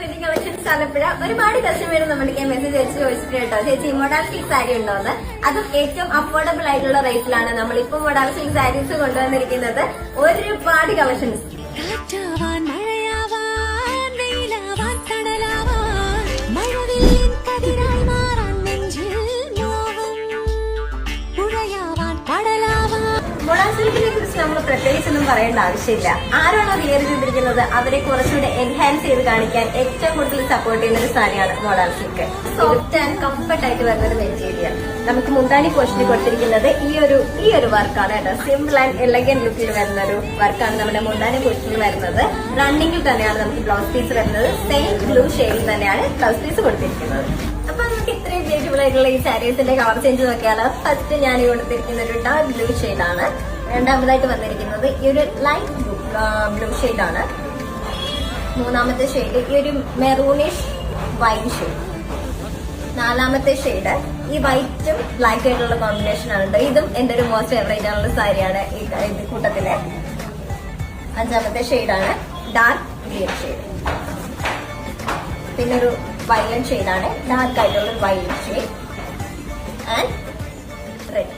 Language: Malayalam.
കളക്ഷൻസ് ആലപ്പുഴ ഒരുപാട് കസ്റ്റമേഴ്സ് നമ്മൾക്ക് മെസ്സേജ് അയച്ച് ചോദിച്ചിട്ട് കേട്ടോ. ചേച്ചി സിൽക്ക് സാരി ഉണ്ടോന്ന് അതും ഏറ്റവും അഫോർഡബിൾ ആയിട്ടുള്ള റേറ്റിലാണ് നമ്മളിപ്പോ മൊഡാൾ സിൽക്ക് സാരീസ് കൊണ്ടുവന്നിരിക്കുന്നത്. ഒരുപാട് കളക്ഷൻസ് സിൽക്കിനെ കുറിച്ച് നമ്മൾ പ്രത്യേകിച്ചൊന്നും പറയേണ്ട ആവശ്യമില്ല. ആരാണോ റിയർ ചെയ്തിരിക്കുന്നത് അവരെ കുറച്ചുകൂടെ എൻഹാൻസ് ചെയ്ത് കാണിക്കാൻ ഏറ്റവും കൂടുതൽ സപ്പോർട്ട് ചെയ്യുന്ന ഒരു സാരിയാണ് modal silk soft and comfort ആയിട്ട് വരുന്ന ഒരു മെറ്റീരിയൽ നമുക്ക് മുന്താനി പോസ്റ്റിൽ കൊടുത്തിരിക്കുന്നത് ഈ ഒരു ഈ ഒരു വർക്കാണ് കേട്ടോ. സിമ്പിൾ ആൻഡ് എലഗൻ ലുക്കിൽ വരുന്ന ഒരു വർക്കാണ് നമ്മുടെ മുന്താനി പോസ്റ്റിൽ വരുന്നത്. റണ്ണിങ്ങിൽ തന്നെയാണ് നമുക്ക് ബ്ലൗസ് പീസ് വരുന്നത്. സെയിം ബ്ലൂ ഷെയ്ഡിൽ തന്നെയാണ് ബ്ലൗസ് പീസ് കൊടുത്തിരിക്കുന്നത്. അപ്പൊ നമുക്ക് ഇത്രയും ബ്യൂട്ടിഫുൾ ആയിട്ടുള്ള ഈ സാരീസിന്റെ കളർ ചേഞ്ച് നോക്കിയാലോ ഫസ്റ്റ് ഞാൻ കൊടുത്തിരിക്കുന്ന ഒരു ഡാർക്ക് ബ്ലൂ ഷെയ്ഡാണ് രണ്ടാമതായിട്ട് വന്നിരിക്കുന്നത് ഈ ഒരു ലൈറ്റ് ബ്ലൂ ഷെയ്ഡാണ് മൂന്നാമത്തെ ഷെയ്ഡ് ഈ ഒരു മെറൂണിഷ് വൈൻ ഷെയ്ഡ് നാലാമത്തെ ഷെയ്ഡ് ഈ വൈറ്റും ബ്ലാക്ക് ആയിട്ടുള്ള കോമ്പിനേഷൻ ആണ് ഇതും എന്റെ ഒരു മോസ്റ്റ് ഫേവറേറ്റ് ആയിട്ടുള്ള സാരിയാണ് ഈ കൂട്ടത്തിലെ. അഞ്ചാമത്തെ ഷെയ്ഡാണ് ഡാർക്ക് ഗ്രീൻ ഷെയ്ഡ് പിന്നെ ഒരു വയലൻ ഷെയ്ഡാണ് ഡാർക്ക് ആയിട്ടുള്ള വയലൻ ഷെയ്ഡ് ആൻഡ് റെഡ്